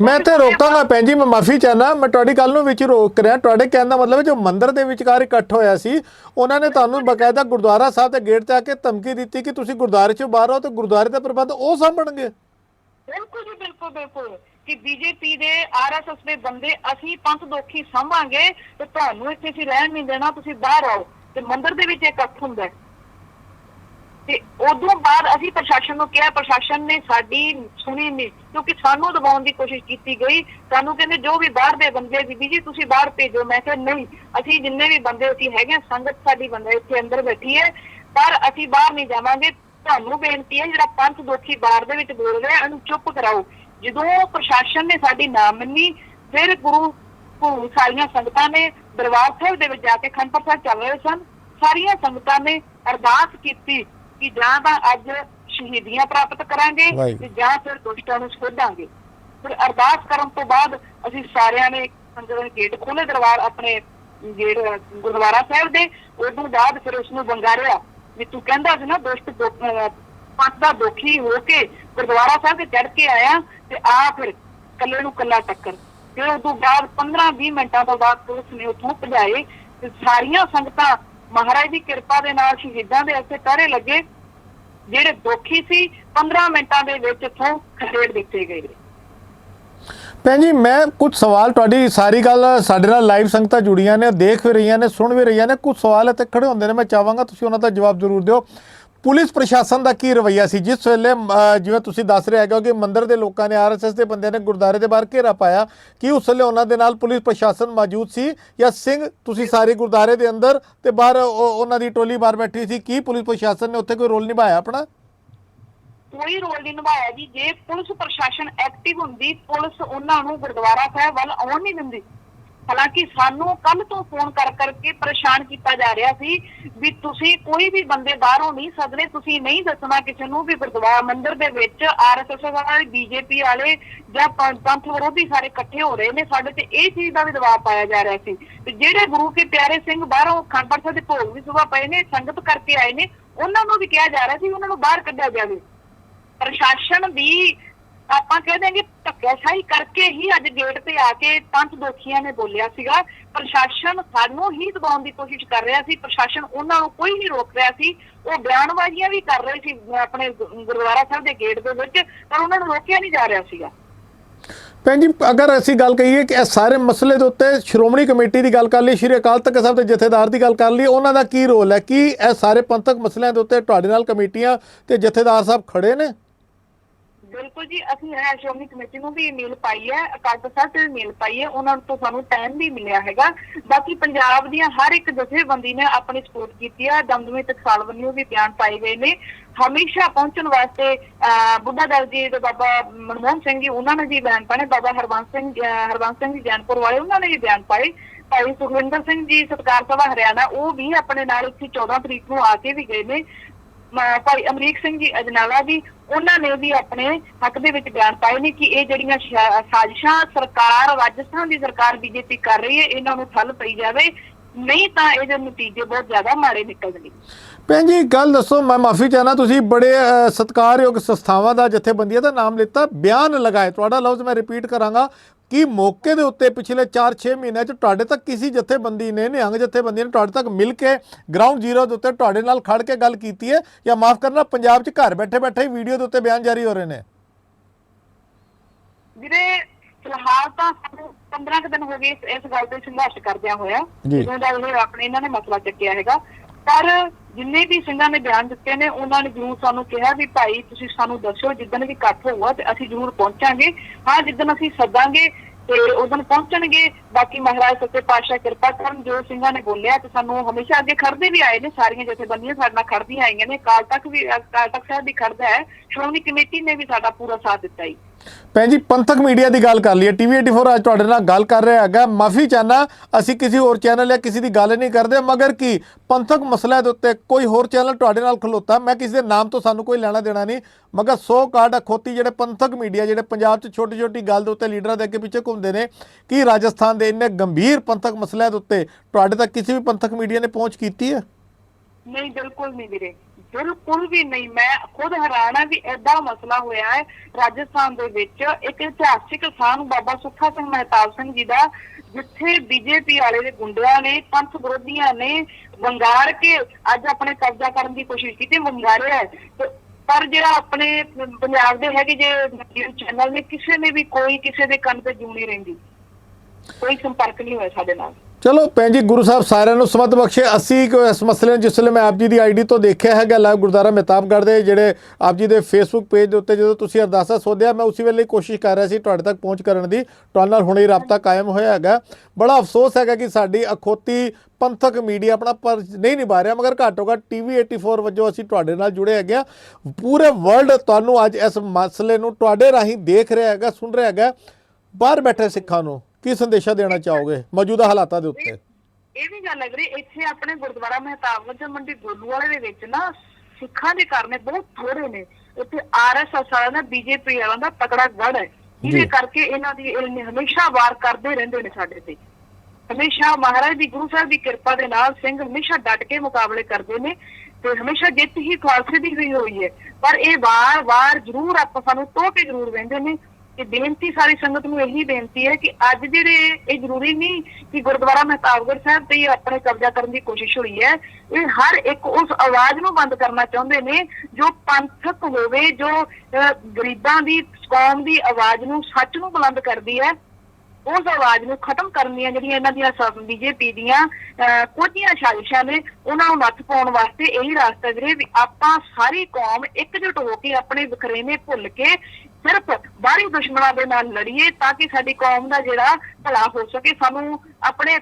ਮੈਂ ਤੇ ਰੋਕਾਂਗਾ ਭੈਣ ਜੀ ਮੈਂ ਮਾਫੀ ਚਾਹਨਾ ਮੈਂ ਤੁਹਾਡੀ ਗੱਲ ਨੂੰ ਵਿੱਚ ਰੋਕ ਰਿਹਾ। ਤੁਹਾਡੇ ਕਹਿਣ ਦਾ ਮਤਲਬ ਹੈ ਜੋ ਮੰਦਿਰ ਦੇ ਵਿਚਕਾਰ ਇਕੱਠ ਹੋਇਆ ਸੀ ਉਹਨਾਂ ਨੇ ਤੁਹਾਨੂੰ ਬਕਾਇਦਾ ਗੁਰਦੁਆਰਾ ਸਾਹਿਬ ਦੇ ਗੇਟ ਤੇ ਆ ਕੇ ਧਮਕੀ ਦਿੱਤੀ ਕਿ ਤੁਸੀਂ ਗੁਰਦੁਆਰੇ ਚੋਂ ਬਾਹਰ ਆਓ ਤੇ ਗੁਰਦੁਆਰੇ ਦਾ ਪ੍ਰਬੰਧ ਉਹ ਸਾਂਭਣਗੇ। ਬਿਲਕੁਲ ਜੀ ਬਿਲਕੁਲ ਬਿਲਕੁਲ। ਕਿ ਬੀਜੇਪੀ ਦੇ ਆਰਐਸਐਸ ਦੇ ਬੰਦੇ ਅਸੀਂ ਪੰਥ ਦੋਖੀ ਸੰਭਾਂਗੇ ਤੇ ਤੁਹਾਨੂੰ ਇੱਥੇ ਅਸੀਂ ਰਹਿਣ ਨਹੀਂ ਦੇਣਾ ਤੁਸੀਂ ਬਾਹਰ ਆਓ। ਤੇ ਮੰਦਿਰ ਦੇ ਵਿੱਚ ਇਕੱਠ ਹੁੰਦਾ ਤੇ ਉਦੋਂ ਬਾਅਦ ਅਸੀਂ ਪ੍ਰਸ਼ਾਸਨ ਨੂੰ ਕਿਹਾ ਪ੍ਰਸ਼ਾਸਨ ਨੇ ਸਾਡੀ ਸੁਣੀ ਨਹੀਂ ਕਿਉਂਕਿ ਸਾਨੂੰ ਦਬਾਉਣ ਦੀ ਕੋਸ਼ਿਸ਼ ਕੀਤੀ ਗਈ। ਸਾਨੂੰ ਕਹਿੰਦੇ ਜੋ ਵੀ ਬਾਹਰ ਦੇ ਬੰਦੇ ਬੀਬੀ ਜੀ ਤੁਸੀਂ ਬਾਹਰ ਭੇਜੋ। ਮੈਂ ਕਿਹਾ ਨਹੀਂ ਅਸੀਂ ਜਿੰਨੇ ਵੀ ਬੰਦੇ ਅਸੀਂ ਹੈਗੇ ਹਾਂ, ਸੰਗਤ ਸਾਡੀ ਬੰਦਾ ਇੱਥੇ ਅੰਦਰ ਬੈਠੀ ਹੈ। ਪਰ ਅਸੀਂ ਬਾਹਰ ਨਹੀਂ ਜਾਵਾਂਗੇ। ਤੁਹਾਨੂੰ ਬੇਨਤੀ ਹੈ ਜਿਹੜਾ ਪੰਥ ਦੋਖੀ ਬਾਹਰ ਦੇ ਵਿੱਚ ਬੋਲ ਰਿਹਾ ਇਹਨੂੰ ਚੁੱਪ ਕਰਾਓ। ਜਦੋਂ ਪ੍ਰਸ਼ਾਸਨ ਨੇ ਸਾਡੀ ਨਾ ਮੰਨੀ ਫਿਰ ਗੁਰੂ ਘੂ ਸਾਰੀਆਂ ਸੰਗਤਾਂ ਨੇ ਦਰਬਾਰ ਸਾਹਿਬ ਦੇ ਵਿੱਚ ਜਾ ਕੇ ਖੰਡਪਰ ਸਾਹਿਬ ਚੱਲ ਰਹੇ ਸਨ। ਸਾਰੀਆਂ ਸੰਗਤਾਂ ਨੇ ਅਰਦਾਸ ਕੀਤੀ ਕਿ ਜਾਂ ਤਾਂ ਅੱਜ ਸ਼ਹੀਦੀਆਂ ਪ੍ਰਾਪਤ ਕਰਾਂਗੇ। ਤੇ ਜਾਂ ਫਿਰ ਦੁਸ਼ਟਾਂ ਨੂੰ ਛੋਡਾਂਗੇ ਫਿਰ ਅਰਦਾਸ ਕਰਨ ਤੋਂ ਬਾਅਦ ਅਸੀਂ ਸਾਰਿਆਂ ਨੇ ਅੰਦਰ ਗੇਟ ਖੋਲੇ ਦਰਬਾਰ ਆਪਣੇ ਗੇਟ ਗੁਰਦੁਆਰਾ ਸਾਹਿਬ ਦੇ। ਉਦੋਂ ਬਾਅਦ ਫਿਰ ਉਸ ਨੂੰ ਬੰਗਾਰਿਆ ਵੀ ਤੂੰ ਕਹਿੰਦਾ ਸੀ ਨਾ ਦੁਸ਼ਟ ਦੋ- ਅਹ ਪੰਥ ਦਾ ਦੋਖੀ ਹੋ ਕੇ ਗੁਰਦੁਆਰਾ ਸਾਹਿਬ ਤੇ ਚੜ ਕੇ ਆਇਆ ਤੇ ਆ ਫਿਰ ਕੱਲੇ ਨੂੰ ਕੱਲਾ ਟੱਕਰ। ਫਿਰ ਉਸ ਤੋਂ ਬਾਅਦ 15-20 ਮਿੰਟਾਂ ਤੋਂ ਬਾਅਦ ਪੁਲਿਸ ਨੇ ਉੱਥੋਂ ਭਜਾਏ ਤੇ ਸਾਰੀਆਂ ਸੰਗਤਾਂ ਮਹਾਰਾਜ ਦੀ ਕਿਰਪਾ ਦੇ ਨਾਲ ਸ਼ਹੀਦਾਂ ਦੇ ਇੱਥੇ ਤਾਰੇ ਲੱਗੇ, ਜਿਹੜੇ ਦੋਖੀ ਸੀ 15 ਮਿੰਟਾਂ ਦੇ ਵਿੱਚ ਇੱਥੋਂ ਖਸੇੜ ਦਿੱਤੇ ਗਏ। ਭੈਣ ਜੀ, ਮੈਂ ਕੁਝ ਸਵਾਲ ਤੁਹਾਡੀ ਸਾਰੀ ਗੱਲ ਸਾਡੇ ਨਾਲ ਲਾਈਵ ਸੰਗਤਾਂ ਜੁੜੀਆਂ ਨੇ, ਦੇਖ ਵੀ ਰਹੀਆਂ ਨੇ, ਸੁਣ ਵੀ ਰਹੀਆਂ ਨੇ। ਕੁਝ ਸਵਾਲ ਇੱਥੇ ਖੜੇ ਹੁੰਦੇ ਨੇ, ਮੈਂ ਚਾਹਾਂਗਾ ਤੁਸੀਂ ਉਹਨਾਂ ਦਾ ਜਵਾਬ ਜ਼ਰੂਰ ਦਿਓ। ਪੁਲਿਸ ਪ੍ਰਸ਼ਾਸਨ ਦਾ ਕੀ ਰਵੱਈਆ ਸੀ? ਜਿਸ ਵੇਲੇ ਜਿਵੇਂ ਤੁਸੀਂ ਦੱਸ ਰਹੇ ਹੈਗੇ ਕਿ ਮੰਦਿਰ ਦੇ ਲੋਕਾਂ ਨੇ ਆਰਐਸਐਸ ਦੇ ਬੰਦਿਆਂ ਨੇ ਗੁਰਦਾਰੇ ਦੇ ਬਾਹਰ ਘੇਰਾ ਪਾਇਆ, ਕਿ ਉਸ ਵੇਲੇ ਉਹਨਾਂ ਦੇ ਨਾਲ ਪੁਲਿਸ ਪ੍ਰਸ਼ਾਸਨ ਮੌਜੂਦ ਸੀ? ਜਾਂ ਸਿੰਘ, ਤੁਸੀਂ ਸਾਰੇ ਗੁਰਦਾਰੇ ਦੇ ਅੰਦਰ ਤੇ ਬਾਹਰ ਉਹਨਾਂ ਦੀ ਟੋਲੀ ਬਾਹਰ ਬੈਠੀ ਸੀ, ਕੀ ਪੁਲਿਸ ਪ੍ਰਸ਼ਾਸਨ ਨੇ ਉੱਥੇ ਕੋਈ ਰੋਲ ਨਿਭਾਇਆ ਆਪਣਾ? ਕੋਈ ਰੋਲ ਨਹੀਂ ਨਿਭਾਇਆ ਜੀ। ਜੇ ਪੁਲਿਸ ਪ੍ਰਸ਼ਾਸਨ ਐਕਟਿਵ ਹੁੰਦੀ, ਪੁਲਿਸ ਉਹਨਾਂ ਨੂੰ ਗੁਰਦੁਆਰਾ ਸਾਹਿਬ ਵੱਲ ਆਉਣ ਨਹੀਂ ਦਿੰਦੀ। ਹਾਲਾਂਕਿ ਸਾਨੂੰ ਕੱਲ ਤੋਂ ਫੋਨ ਕਰ ਕਰਕੇ ਪਰੇਸ਼ਾਨ ਕੀਤਾ ਜਾ ਰਿਹਾ ਸੀ ਵੀ ਤੁਸੀਂ ਕੋਈ ਵੀ ਬੰਦੇ ਬਾਹਰੋਂ ਨਹੀਂ ਸੱਦਣੇ ਤੁਸੀਂ ਨਹੀਂ ਦੱਸਣਾ ਕਿਸੇ ਨੂੰ ਵੀ ਗੁਰਦੁਆਰਾ ਮੰਦਿਰ ਦੇ ਵਿੱਚ ਆਰਐਸਐਸ ਵਾਲੇ ਬੀਜੇਪੀ ਵਾਲੇ ਜਾਂ ਪੰਥ ਵਿਰੋਧੀ ਸਾਰੇ ਇਕੱਠੇ ਹੋ ਰਹੇ ਨੇ। ਸਾਡੇ ਤੇ ਇਹ ਚੀਜ਼ ਦਾ ਵੀ ਦਬਾਅ ਪਾਇਆ ਜਾ ਰਿਹਾ ਸੀ। ਤੇ ਜਿਹੜੇ ਗੁਰੂ ਕੇ ਪਿਆਰੇ ਸਿੰਘ ਬਾਹਰੋਂ ਖੰਡਪੜ ਸਾਹਿਬ ਦੇ ਭੋਗ ਵੀ ਸੁਬਾ ਪਏ ਨੇ, ਸੰਗਤ ਕਰਕੇ ਆਏ ਨੇ, ਉਹਨਾਂ ਨੂੰ ਵੀ ਕਿਹਾ ਜਾ ਰਿਹਾ ਸੀ ਉਹਨਾਂ ਨੂੰ ਬਾਹਰ ਕੱਢਿਆ ਜਾਵੇ। ਪ੍ਰਸ਼ਾਸਨ ਵੀ ਆਪਾਂ ਕਹਿ ਦਿਆਂਗੇ ਧੱਕੇਸ਼ਾਹੀ ਕਰਕੇ ਹੀ ਅੱਜ ਗੇਟ ਤੇ ਆ ਕੇ ਪੰਜ ਦੋਖੀਆਂ ਨੇ ਬੋਲਿਆ ਸੀਗਾ। ਪ੍ਰਸ਼ਾਸਨ ਸਾਨੂੰ ਹੀ ਦਬਾਉਣ ਦੀ ਕੋਸ਼ਿਸ਼ ਕਰ ਰਿਹਾ ਸੀ। ਪ੍ਰਸ਼ਾਸਨ ਉਹਨਾਂ ਨੂੰ ਕੋਈ ਨਹੀਂ ਰੋਕ ਰਿਹਾ ਸੀ। ਉਹ ਬਿਆਨਬਾਜ਼ੀਆਂ ਵੀ ਕਰ ਰਹੇ ਸੀ ਆਪਣੇ ਗੁਰਦੁਆਰਾ ਸਾਹਿਬ ਦੇ ਗੇਟ ਦੇ ਵਿੱਚ, ਪਰ ਉਹਨਾਂ ਨੂੰ ਰੋਕਿਆ ਨਹੀਂ ਜਾ ਰਿਹਾ ਸੀਗਾ। ਭੈਣ ਜੀ, ਅਗਰ ਅਸੀਂ ਗੱਲ ਕਹੀਏ ਕਿ ਇਹ ਸਾਰੇ ਮਸਲੇ ਦੇ ਉੱਤੇ ਸ਼੍ਰੋਮਣੀ ਕਮੇਟੀ ਦੀ ਗੱਲ ਕਰ ਲਈ, ਸ਼੍ਰੀ ਅਕਾਲ ਤਖਤ ਸਾਹਿਬ ਦੇ ਜਥੇਦਾਰ ਦੀ ਗੱਲ ਕਰ ਲਈ, ਉਹਨਾਂ ਦਾ ਕੀ ਰੋਲ ਹੈ? ਕੀ ਇਹ ਸਾਰੇ ਪੰਥਕ ਮਸਲਿਆਂ ਦੇ ਉੱਤੇ ਤੁਹਾਡੇ ਨਾਲ ਕਮੇਟੀਆਂ ਤੇ ਜਥੇਦਾਰ ਸਾਹਿਬ ਖੜੇ ਨੇ? ਬਿਲਕੁਲ ਜੀ ਅਸੀਂ ਹੈ ਸ਼੍ਰੋਮਣੀ ਕਮੇਟੀ ਨੂੰ ਵੀ ਈਮੇਲ ਪਾਈ ਹੈ ਅਕਾਲ ਤਖਤ ਤੇ ਵੀ ਪਾਈ ਹੈ ਉਹਨਾਂ ਤੋਂ ਸਾਨੂੰ ਟਾਈਮ ਵੀ ਮਿਲਿਆ ਹੈਗਾ। ਬਾਕੀ ਪੰਜਾਬ ਦੀਆਂ ਹਰ ਇੱਕ ਜਥੇਬੰਦੀ ਨੇ ਆਪਣੀ ਸਪੋਰਟ ਕੀਤੀ ਹੈ ਦਮਦਮੀ ਟਕਸਾਲ ਵੱਲੋਂ ਵੀ ਬਿਆਨ ਪਾਏ ਗਏ ਨੇ। ਹਮੇਸ਼ਾ ਪਹੁੰਚਣ ਵਾਸਤੇ ਅਹ, ਬੁੱਢਾ ਦਲ ਜੀ ਦੇ ਬਾਬਾ ਮਨਮੋਹਨ ਸਿੰਘ ਜੀ ਉਹਨਾਂ ਨੇ ਵੀ ਬਿਆਨ ਪਾਏ ਬਾਬਾ ਹਰਬੰਸ ਸਿੰਘ ਅਹ, ਹਰਬੰਸ ਸਿੰਘ ਜੀ ਜੈਨਪੁਰ ਵਾਲੇ ਉਹਨਾਂ ਨੇ ਵੀ ਬਿਆਨ ਪਾਏ। ਭਾਈ ਸੁਖਵਿੰਦਰ ਸਿੰਘ ਜੀ ਸਤਕਾਰ ਸਭਾ ਹਰਿਆਣਾ ਉਹ ਵੀ ਆਪਣੇ ਨਾਲ ਇੱਥੇ 14 ਤਰੀਕ ਨੂੰ ਆ ਕੇ ਵੀ ਗਏ ਨੇ। ਭਾਈ ਅਮਰੀਕ ਸਿੰਘ ਜੀ ਅਜਨਾਲਾ ਵੀ ਉਹਨਾਂ ਨੇ ਵੀ ਆਪਣੇ ਹੱਕ ਦੇ ਵਿੱਚ ਬਿਆਨ ਪਾਏ ਨੇ ਕਿ ਇਹ ਜਿਹੜੀਆਂ ਸਾਜ਼ਿਸ਼ਾਂ ਸਰਕਾਰ, ਰਾਜਸਥਾਨ ਦੀ ਸਰਕਾਰ ਬੀਜੇਪੀ ਕਰ ਰਹੀ ਹੈ, ਇਹਨਾਂ ਨੂੰ ਠੱਲ ਪਈ ਜਾਵੇ, ਨਹੀਂ ਤਾਂ ਇਹਦੇ ਨਤੀਜੇ ਬਹੁਤ ਜ਼ਿਆਦਾ ਮਾੜੇ ਨਿਕਲਣਗੇ। ਭੈਣ ਜੀ ਗੱਲ ਦੱਸੋ, ਮੈਂ ਮਾਫੀ ਚਾਹਨਾ ਤੁਸੀਂ ਬੜੇ ਸਤਿਕਾਰਯੋਗ ਸੰਸਥਾਵਾਂ ਦਾ, ਜਥੇਬੰਦੀਆਂ ਦਾ ਨਾਮ ਲਿੱਤਾ, ਬਿਆਨ ਲਗਾਏ, ਤੁਹਾਡਾ ਲਫ਼ਜ਼ ਮੈਂ ਰਿਪੀਟ ਕਰਾਂਗਾ ਕਿ ਮੌਕੇ ਦੇ ਉੱਤੇ ਪਿਛਲੇ 4-6 ਮਹੀਨਿਆਂ 'ਚ ਤੁਹਾਡੇ ਤੱਕ ਕਿਸੇ ਜਥੇਬੰਦੀ ਨੇ ਨਿਹੰਗ ਜਥੇਬੰਦੀ ਨੇ ਤੁਹਾਡੇ ਤੱਕ ਮਿਲ ਕੇ ਗਰਾਊਂਡ ਜ਼ੀਰੋ ਦੇ ਉੱਤੇ ਤੁਹਾਡੇ ਨਾਲ ਖੜ ਕੇ ਗੱਲ ਕੀਤੀ ਹੈ ਜਾਂ ਮਾਫ ਕਰਨਾ ਪੰਜਾਬ 'ਚ ਘਰ ਬੈਠੇ ਬੈਠੇ ਹੀ ਵੀਡੀਓ ਦੇ ਉੱਤੇ ਬਿਆਨ ਜਾਰੀ ਹੋ ਰਹੇ ਨੇ? ਵੀਰੇ ਫਿਲਹਾਲ ਤਾਂ ਸਾਨੂੰ 15 ਕੁ ਦਿਨ ਹੋ ਗਏ ਇਸ- ਗੱਲ ਤੇ ਸੰਘਰਸ਼ ਕਰਦਿਆਂ ਹੋਇਆ। ਜਦੋਂ ਦਾ ਇਹ ਆਪਣੇ ਇਹਨਾਂ ਨੇ ਮਸਲਾ ਚੱਕਿਆ ਹੈਗਾ। ਪਰ ਜਿੰਨੇ ਵੀ ਸਿੰਘਾਂ ਨੇ ਬਿਆਨ ਦਿੱਤੇ ਨੇ, ਉਹਨਾਂ ਨੇ ਜ਼ਰੂਰ ਸਾਨੂੰ ਕਿਹਾ ਵੀ ਭਾਈ ਤੁਸੀਂ ਸਾਨੂੰ ਦੱਸਿਓ ਜਿੱਦਣ ਵੀ ਇਕੱਠ ਹੋਊਗਾ ਤੇ ਅਸੀਂ ਜ਼ਰੂਰ ਪਹੁੰਚਾਂਗੇ। ਹਾਂ, ਜਿੱਦਣ ਅਸੀਂ ਸੱਦਾਂਗੇ ਤੇ ਉਦੋਂ ਪਹੁੰਚਣਗੇ। ਬਾਕੀ ਮਹਾਰਾਜ ਸੱਚੇ ਪਾਤਸ਼ਾਹ ਕਿਰਪਾ ਕਰਨ, ਜੋ ਸਿੰਘਾਂ ਨੇ ਬੋਲਿਆ ਤੇ ਸਾਨੂੰ ਹਮੇਸ਼ਾ ਅੱਗੇ ਖੜਦੇ ਵੀ ਆਏ ਨੇ, ਸਾਰੀਆਂ ਜਥੇਬੰਦੀਆਂ ਸਾਡੇ ਨਾਲ ਖੜਦੀਆਂ ਆਈਆਂ ਨੇ। ਕਾਲ ਤੱਕ ਵੀ ਕਾਲ ਤੱਕ ਸਾਹਿਬ ਵੀ ਖੜਦਾ ਹੈ। ਸ਼੍ਰੋਮਣੀ ਕਮੇਟੀ ਨੇ ਵੀ ਸਾਡਾ ਪੂਰਾ ਸਾਥ ਦਿੱਤਾ ਹੀ ਭੈਣ ਜੀ, ਪੰਥਕ ਮੀਡੀਆ ਦੀ ਗੱਲ ਕਰ ਲਈਏ। ਟੀਵੀ 84 ਅੱਜ ਤੁਹਾਡੇ ਨਾਲ ਗੱਲ ਕਰ ਰਿਹਾ ਹੈਗਾ। ਮਾਫੀ ਚਾਹਨਾ ਅਸੀਂ ਕਿਸੇ ਹੋਰ ਚੈਨਲ ਜਾਂ ਕਿਸੇ ਦੀ ਗੱਲ ਨਹੀਂ ਕਰਦੇ, ਮਗਰ ਕੀ? ਪੰਥਕ ਮਸਲਿਆਂ ਦੇ ਉੱਤੇ ਕੋਈ ਹੋਰ ਚੈਨਲ ਤੁਹਾਡੇ ਨਾਲ ਖਲੋਤਾ? ਮੈਂ ਕਿਸੇ ਦੇ ਨਾਮ ਤੋਂ ਸਾਨੂੰ ਕੋਈ ਲੈਣਾ ਦੇਣਾ ਨਹੀਂ। ਮਗਰ 100 ਕਾਰਡ ਅਖੋਤੀ ਜਿਹੜੇ ਪੰਥਕ ਮੀਡੀਆ, ਜਿਹੜੇ ਪੰਜਾਬ 'ਚ ਛੋਟੀ ਛੋਟੀ ਗੱਲ ਦੇ ਉੱਤੇ ਲੀਡਰਾਂ ਦੇ ਅੱਗੇ ਪਿੱਛੇ ਘੁੰਮਦੇ ਨੇ। ਕੀ ਰਾਜਸਥਾਨ ਦੇ ਇੰਨੇ ਗੰਭੀਰ ਪੰਥਕ ਮਸਲਿਆਂ ਦੇ ਉੱਤੇ ਤੁਹਾਡੇ ਤੱਕ ਕਿਸੇ ਵੀ ਪੰਥਕ ਮੀਡੀਆ ਨੇ ਪਹੁੰਚ ਕੀਤੀ ਹੈ? ਨਹੀਂ, ਬਿਲਕੁਲ ਨਹੀਂ ਵੀਰੇ। ਬਿਲਕੁਲ ਵੀ ਨਹੀਂ, ਮੈਂ ਖੁਦ ਹੈਰਾਨ ਆ ਵੀ ਐਡਾ ਮਸਲਾ ਹੋਇਆ ਹੈ ਰਾਜਸਥਾਨ ਦੇ ਵਿੱਚ। ਇੱਕ ਇਤਿਹਾਸਿਕ ਸਥਾਨ ਬਾਬਾ ਸੁੱਖਾ ਸਿੰਘ ਮਹਿਤਾਬ ਸਿੰਘ ਜੀ ਦਾ, ਜਿੱਥੇ ਬੀਜੇਪੀ ਵਾਲੇ ਦੇ ਗੁੰਡਿਆਂ ਨੇ, ਪੰਥ ਵਿਰੋਧੀਆਂ ਨੇ ਵੰਗਾਰ ਕੇ ਅੱਜ ਆਪਣੇ ਕਬਜ਼ਾ ਕਰਨ ਦੀ ਕੋਸ਼ਿਸ਼ ਕੀਤੀ, ਵੰਗਾਰਿਆ ਹੈ। ਤੇ ਪਰ ਜਿਹੜਾ ਆਪਣੇ ਪੰਜਾਬ ਦੇ ਹੈਗੇ ਜੇ ਚੈਨਲ ਨੇ, ਕਿਸੇ ਨੇ ਵੀ ਕੋਈ ਕਿਸੇ ਦੇ ਕੰਨ ਤੇ ਜੂ ਨਹੀਂ ਰਹਿੰਦੀ। ਕੋਈ ਸੰਪਰਕ ਨਹੀਂ ਹੋਇਆ ਸਾਡੇ ਨਾਲ। ਚਲੋ ਭੈਣ ਜੀ, ਗੁਰੂ ਸਾਹਿਬ ਸਾਰਿਆਂ ਨੂੰ ਸਮਤ ਬਖਸ਼ੇ। ਅਸੀਂ ਇਸ ਮਸਲੇ ਨੂੰ, ਜਿਸ ਵੇਲੇ ਮੈਂ ਆਪ ਜੀ ਦੀ ਆਈਡੀ ਤੋਂ ਦੇਖਿਆ ਹੈਗਾ ਲਾਈਵ ਗੁਰਦਾਰਾ ਮਹਿਤਾਬਗੜ੍ਹ ਦੇ ਜਿਹੜੇ ਆਪ ਜੀ ਦੇ ਫੇਸਬੁੱਕ ਪੇਜ ਦੇ ਉੱਤੇ ਜਦੋਂ ਤੁਸੀਂ ਅਰਦਾਸਾ ਸੋਧਿਆ, ਮੈਂ ਉਸੇ ਵੇਲੇ ਕੋਸ਼ਿਸ਼ ਕਰ ਰਿਹਾ ਸੀ ਤੁਹਾਡੇ ਤੱਕ ਪਹੁੰਚ ਕਰਨ ਦੀ। ਤੁਹਾਡੇ ਨਾਲ ਹੁਣੇ ਹੀ ਰਾਬਤਾ ਕਾਇਮ ਹੋਇਆ ਹੈਗਾ। ਬੜਾ ਅਫਸੋਸ ਹੈਗਾ ਕਿ ਸਾਡੀ ਅਖੋਤੀ ਪੰਥਕ ਮੀਡੀਆ ਆਪਣਾ ਪਰ ਨਹੀਂ ਨਿਭਾ ਰਿਹਾ, ਮਗਰ ਘੱਟੋ ਘੱਟ ਟੀਵੀ 84 ਵਜੋਂ ਅਸੀਂ ਤੁਹਾਡੇ ਨਾਲ ਜੁੜੇ ਹੈਗੇ ਆ ਪੂਰੇ ਵਰਲਡ ਤੁਹਾਨੂੰ ਅੱਜ ਇਸ ਮਸਲੇ ਨੂੰ ਤੁਹਾਡੇ ਰਾਹੀਂ ਦੇਖ ਰਿਹਾ ਹੈਗਾ, ਸੁਣ ਰਿਹਾ ਹੈਗਾ। ਬਾਹਰ ਬੈਠੇ ਸਿੱਖਾਂ ਨੂੰ। ਕੀ ਸੰਦੇਸ਼ਾ ਦੇਣਾ ਚਾਹੋਗੇ? ਮੌਜੂਦਾ ਹਾਲਾਤਾਂ ਦੇ ਉੱਤੇ। ਇਹ ਵੀ ਗੱਲ ਲੱਗ ਰਹੀ ਇੱਥੇ ਆਪਣੇ ਗੁਰਦੁਆਰਾ ਮਹਿਤਾਬਗੰਜ ਮੰਡੀ ਗੋਲੂ ਵਾਲੇ ਦੇ ਵਿੱਚ ਨਾ ਸਿੱਖਾਂ ਦੇ ਕਰਨੇ ਬਹੁਤ ਥੋੜੇ ਨੇ। ਇੱਥੇ ਆਰਐਸਐਸ ਵਾਲਾ ਨਾ ਬੀਜੇਪੀ ਵਾਲਾ ਦਾ ਤਕੜਾ ਗੜ ਹੈ। ਜੀ। ਜਿਹਦੇ ਕਰਕੇ ਇਹਨਾਂ ਦੀ ਇਹ ਹਮੇਸ਼ਾ ਵਾਰ ਕਰਦੇ ਰਹਿੰਦੇ ਨੇ ਸਾਡੇ ਤੇ। ਹਮੇਸ਼ਾ ਮਹਾਰਾਜ ਦੀ ਗੁਰੂ ਸਾਹਿਬ ਦੀ ਕਿਰਪਾ ਦੇ ਨਾਲ ਸਿੰਘ ਹਮੇਸ਼ਾ ਡਟ ਕੇ ਮੁਕਾਬਲੇ ਕਰਦੇ ਨੇ ਤੇ ਹਮੇਸ਼ਾ ਜਿੱਤ ਹੀ ਖਾਲਸੇ ਦੀ ਹੋਈ ਹੋਈ ਹੈ। ਪਰ ਇਹ ਵਾਰ-ਵਾਰ ਜ਼ਰੂਰ ਆਪਾਂ ਸਾਨੂੰ ਟੋਹ ਕੇ ਜ਼ਰੂਰ ਵਹਿੰਦੇ ਨੇ ਕਿ ਬੇਨਤੀ ਸਾਰੀ ਸੰਗਤ ਨੂੰ ਇਹੀ ਬੇਨਤੀ ਹੈ ਕਿ ਅੱਜ ਜਿਹੜੇ ਇਹ ਜ਼ਰੂਰੀ ਨਹੀਂ ਕਿ ਗੁਰਦੁਆਰਾ ਮਹਿਤਾਬਗੜ੍ਹ ਸਾਹਿਬ ਤੇ ਆਪਣੇ ਕਬਜ਼ਾ ਕਰਨ ਦੀ ਕੋਸ਼ਿਸ਼ ਹੋਈ ਹੈ ਇਹ ਹਰ ਇੱਕ ਉਸ ਆਵਾਜ਼ ਨੂੰ ਬੰਦ ਕਰਨਾ ਚਾਹੁੰਦੇ ਨੇ ਜੋ ਪੰਥਕ ਹੋਵੇ ਜੋ ਗਰੀਬਾਂ ਦੀ ਕੌਮ ਦੀ ਆਵਾਜ਼ ਨੂੰ ਸੱਚ ਨੂੰ ਬੁਲੰਦ ਕਰਦੀ ਹੈ ਉਸ ਆਵਾਜ਼ ਨੂੰ ਖਤਮ ਕਰਨ ਦੀਆਂ ਜਿਹੜੀਆਂ ਇਹਨਾਂ ਦੀਆਂ ਬੀਜੇਪੀ ਦੀਆਂ ਅਹ, ਕੁਝੀਆਂ ਸਾਜ਼ਿਸ਼ਾਂ ਨੇ ਉਹਨਾਂ ਨੂੰ ਨੱਥ ਪਾਉਣ ਵਾਸਤੇ ਇਹੀ ਰਸਤਾ ਵੀਰੇ ਵੀ ਆਪਾਂ ਸਾਰੀ ਕੌਮ ਇੱਕਜੁੱਟ ਹੋ ਕੇ ਆਪਣੇ ਵਖਰੇਵੇਂ ਭੁੱਲ ਕੇ ਸਿਰਫ ਬਾਹਰੀ ਦੁਸ਼ਮਣਾਂ ਦੇ ਨਾਲ ਲੜੀਏ ਤਾਂ ਕਿ ਸਾਡੀ ਕੌਮ ਦਾ ਜਿਹੜਾ ਭਲਾ ਹੋ ਸਕੇ। ਸਾਨੂੰ ਆਪਣੇ,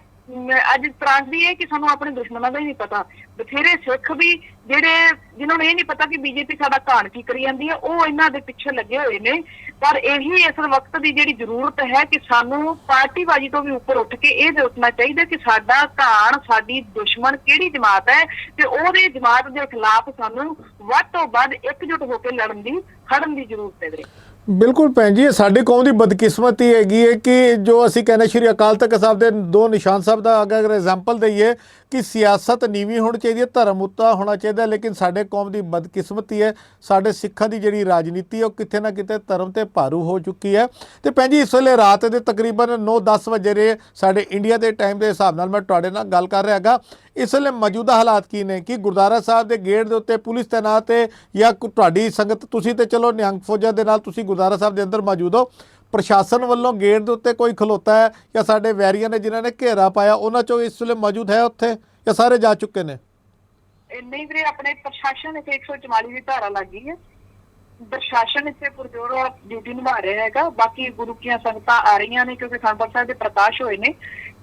ਅੱਜ ਤਰਾਸਦੀ ਹੈ ਕਿ ਸਾਨੂੰ ਆਪਣੇ ਦੁਸ਼ਮਣਾਂ ਦਾ ਹੀ ਨਹੀਂ ਪਤਾ। ਬਥੇਰੇ ਸਿੱਖ ਵੀ ਜਿਹੜੇ, ਜਿਨ੍ਹਾਂ ਨੂੰ ਇਹ ਨਹੀਂ ਪਤਾ ਕਿ ਬੀਜੇਪੀ ਸਾਡਾ ਘਾਣ ਕੀ ਕਰੀ ਜਾਂਦੀ ਹੈ, ਉਹ ਇਹਨਾਂ ਦੇ ਪਿੱਛੇ ਲੱਗੇ ਹੋਏ ਨੇ। ਪਰ ਇਹੀ ਇਸ ਵਕਤ ਦੀ ਜਿਹੜੀ ਜ਼ਰੂਰਤ ਹੈ ਕਿ ਸਾਨੂੰ ਪਾਰਟੀਬਾਜ਼ੀ ਤੋਂ ਵੀ ਉੱਪਰ ਉੱਠ ਕੇ ਇਹ ਦੇਖਣਾ ਚਾਹੀਦਾ ਕਿ ਸਾਡਾ ਘਾਣ, ਸਾਡੀ ਦੁਸ਼ਮਣ ਕਿਹੜੀ ਜਮਾਤ ਹੈ ਤੇ ਉਹਦੇ ਜਮਾਤ ਦੇ ਖਿਲਾਫ ਸਾਨੂੰ ਵੱਧ ਤੋਂ ਵੱਧ ਇਕਜੁੱਟ ਹੋ ਕੇ ਲੜਨ ਦੀ, ਖੜਨ ਦੀ ਜ਼ਰੂਰਤ ਹੈ ਵੀਰੇ। ਬਿਲਕੁਲ ਭੈਣ ਜੀ, ਇਹ ਸਾਡੀ ਕੌਮ ਦੀ ਬਦਕਿਸਮਤੀ ਹੈਗੀ ਹੈ ਕਿ ਜੋ ਅਸੀਂ ਕਹਿੰਦੇ ਸ਼੍ਰੀ ਅਕਾਲ ਤਖਤ ਸਾਹਿਬ ਦੇ ਦੋ ਨਿਸ਼ਾਨ ਸਾਹਿਬ ਦਾ ਅਗਰ ਐਗਜ਼ਾਮਪਲ ਦਈਏ ਕਿ ਸਿਆਸਤ ਨੀਵੀਂ ਹੋਣੀ ਚਾਹੀਦੀ ਹੈ, ਧਰਮ ਉੱਤਾ ਹੋਣਾ ਚਾਹੀਦਾ ਲੇਕਿਨ ਸਾਡੇ ਕੌਮ ਦੀ ਬਦਕਿਸਮਤੀ ਹੈ, ਸਾਡੇ ਸਿੱਖਾਂ ਦੀ ਜਿਹੜੀ ਰਾਜਨੀਤੀ ਹੈ, ਉਹ ਕਿਤੇ ਨਾ ਕਿਤੇ ਧਰਮ ਤੇ ਭਾਰੂ ਹੋ ਚੁੱਕੀ ਹੈ। ਤੇ ਭੈਣ ਜੀ, ਇਸ ਵੇਲੇ ਰਾਤ ਦੇ ਤਕਰੀਬਨ 9-10 ਵਜੇ ਰਹੇ ਸਾਡੇ ਇੰਡੀਆ ਦੇ ਟਾਈਮ ਦੇ ਹਿਸਾਬ ਨਾਲ ਮੈਂ ਤੁਹਾਡੇ ਨਾਲ ਗੱਲ ਕਰ ਰਿਹਾ ਹੈਗਾ। ਇਸ ਵੇਲੇ ਮੌਜੂਦਾ ਹਾਲਾਤ ਕੀ ਨੇ? ਕਿ ਗੁਰਦਾਰਾ ਸਾਹਿਬ ਦੇ ਗੇਟ ਦੇ ਉੱਤੇ ਪੁਲਿਸ ਤੈਨਾਤ ਹੈ ਜਾਂ ਕੋ- ਤੁਹਾਡੀ ਸੰਗਤ? ਤੁਸੀਂ ਤੇ ਚਲੋ ਨਿਹੰਗ ਫੌਜਾਂ ਦੇ ਨਾਲ ਤੁਸੀਂ ਗੁਰਦਾਰਾ ਸਾਹਿਬ ਦੇ ਅੰਦਰ ਮੌਜੂਦ ਹੋ। ਪ੍ਰਸ਼ਾਸਨ ਵੱਲੋਂ ਗੇਟ ਦੇ ਉੱਤੇ ਕੋਈ ਖਲੋਤਾ ਹੈ ਜਾਂ ਸਾਡੇ ਵੈਰੀਆਂ ਨੇ ਜਿਨ੍ਹਾਂ ਨੇ ਘੇਰਾ ਪਾਇਆ, ਉਹਨਾਂ ਚੋਂ ਇਸ ਵੇਲੇ ਮੌਜੂਦ ਹੈ ਉੱਥੇ ਜਾਂ ਸਾਰੇ ਜਾ ਚੁੱਕੇ ਨੇ? ਇਹ ਨਹੀਂ ਵੀਰੇ, ਆਪਣੇ ਪ੍ਰਸ਼ਾਸਨ ਇੱਥੇ 144 ਦੀ ਧਾਰਾ ਲੱਗੀ ਹੈ। ਪ੍ਰਸ਼ਾਸਨ ਇੱਥੇ ਪੁਰਜੋਰ ਡਿਊਟੀ ਨਿਭਾ ਰਿਹਾ ਹੈਗਾ। ਬਾਕੀ ਗੁਰੂ ਕੀਆਂ ਸੰਗਤਾਂ ਆ ਰਹੀਆਂ ਨੇ ਕਿਉਂਕਿ ਸੰਪਰ ਸਾਹਿਬ ਦੇ ਪ੍ਰਕਾਸ਼ ਹੋਏ ਨੇ